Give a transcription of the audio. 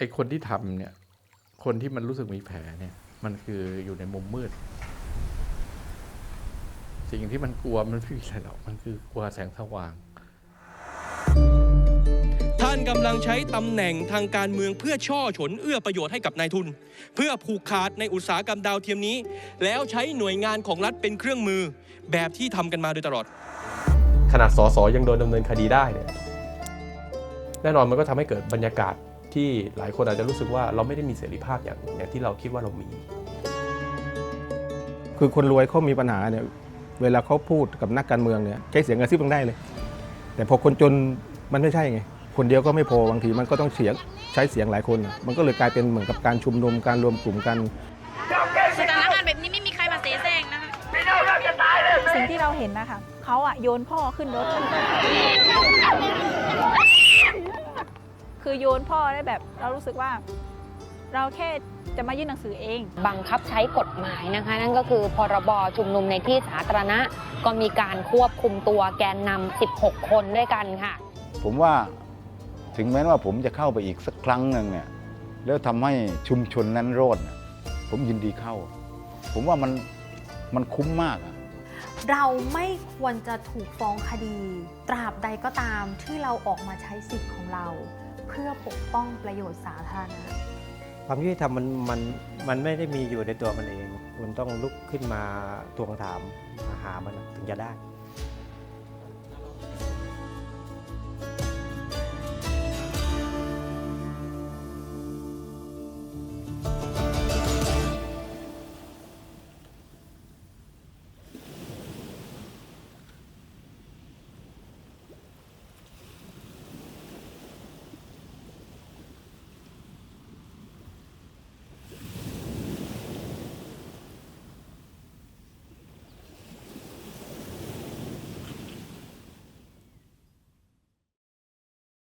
อ้คนที่ทำเนี่ย คนที่มันรู้สึกมีแผลเนี่ย มันคืออยู่ในมุมมืด สิ่งที่มันกลัวมันไม่มีอะไรหรอกมันคือกลัวแสงสว่าง ท่านกำลังใช้ตำแหน่งทางการเมืองเพื่อช่อฉนเอื้อประโยชน์ให้กับนายทุน เพื่อผูกขาดในอุตสาหกรรมดาวเทียมนี้ แล้วใช้หน่วยงานของรัฐเป็นเครื่องมือแบบที่ทำกันมาโดยตลอด ขนาดสสยังโดนดำเนินคดีได้เนี่ยแน่นอนมันก็ทำให้เกิดบรรยากาศ ที่หลายคนอาจจะรู้สึกว่าเราไม่ได้มีเสรีภาพอย่างอย่างที่เราคิดว่าเรามี คือคนรวยเขามีปัญหาเนี่ยเวลาเขาพูดกับนักการเมืองเนี่ยใช้เสียงกระซิบต้องได้เลย แต่พอคนจนมันไม่ใช่ไงคนเดียวก็ไม่พอบางทีมันก็ต้องเสียงใช้เสียงหลายคนน่ะมันก็เลยกลายเป็นเหมือนกับการชุมนุมการรวมกลุ่มกันสถานการณ์แบบนี้ไม่มีใครมาเสแสร้งนะคะสิ่งที่เราเห็นนะคะเขาอะโยนพ่อขึ้นรถ คือโยนพ่อได้แบบเรารู้สึกว่า เราแค่จะมายื่นหนังสือเอง บังคับใช้กฎหมายนะคะ นั่นก็คือพรบชุมนุมในที่สาธารณะ ก็มีการควบคุมตัวแกนนำ 16 คนด้วยกันค่ะ ผมว่าถึงแม้ว่าผมจะเข้าไปอีกสักครั้งหนึ่งเนี่ยแล้วทำให้ชุมชนนั้นรอดเนี่ยผมยินดีเข้า ผมว่ามันมันคุ้มมากอะเราไม่ควรจะถูกฟ้องคดี ตราบใดก็ตามที่เราออกมาใช้สิทธิ์ของเรา เพื่อปกป้องประโยชน์สาธารณะความยุติธรรมมันมันมันไม่ได้มีอยู่ในตัวมันเอง คุณต้องลุกขึ้นมาทวงถามมาหามันถึงจะได้